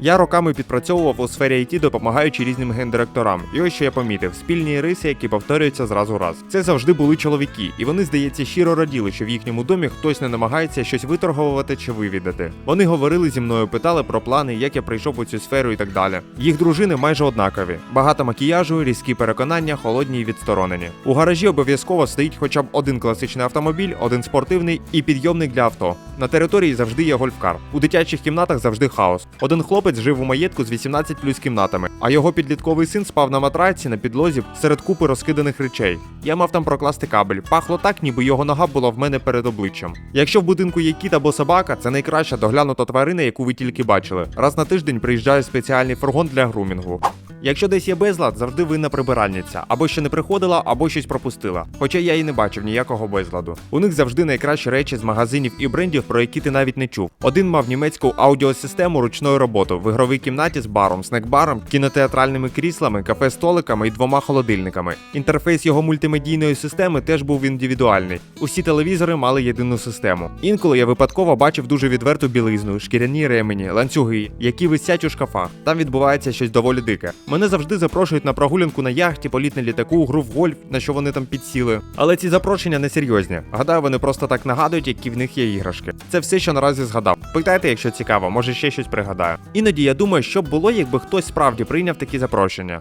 Я роками підпрацьовував у сфері IT, допомагаючи різним гендиректорам. І ось що я помітив: спільні риси, які повторюються зразу раз. Це завжди були чоловіки, і вони, здається, щиро раділи, що в їхньому домі хтось не намагається щось виторговувати чи вивідати. Вони говорили зі мною, питали про плани, як я прийшов у цю сферу і так далі. Їх дружини майже однакові: багато макіяжу, різкі переконання, холодні і відсторонені. У гаражі обов'язково стоїть хоча б один класичний автомобіль, один спортивний і підйомник для авто. На території завжди є гольфкар. У дитячих кімнатах завжди хаос. Один хлопець жив у маєтку з 18 плюс кімнатами, а його підлітковий син спав на матраці на підлозі серед купи розкиданих речей. Я мав там прокласти кабель. Пахло так, ніби його нога була в мене перед обличчям. Якщо в будинку є кіт або собака, це найкраща доглянута тварина, яку ви тільки бачили. Раз на тиждень приїжджає спеціальний фургон для грумінгу. Якщо десь є безлад, завжди винна прибиральниця, або ще не приходила, або щось пропустила. Хоча я і не бачив ніякого безладу. У них завжди найкращі речі з магазинів і брендів, про які ти навіть не чув. Один мав німецьку аудіосистему ручної роботи в ігровій кімнаті з баром, снекбаром, кінотеатральними кріслами, кафе-столиками і двома холодильниками. Інтерфейс його мультимедійної системи теж був індивідуальний. Усі телевізори мали єдину систему. Інколи я випадково бачив дуже відверту білизну, шкіряні ремені, ланцюги, які висять у шкафах. Там відбувається щось доволі дике. Мене завжди запрошують на прогулянку на яхті, політ на літаку, гру в гольф, на що вони там підсіли. Але ці запрошення не серйозні. Гадаю, вони просто так нагадують, які в них є іграшки. Це все, що наразі згадав. Питайте, якщо цікаво, може ще щось пригадаю. Іноді я думаю, що б було, якби хтось справді прийняв такі запрошення.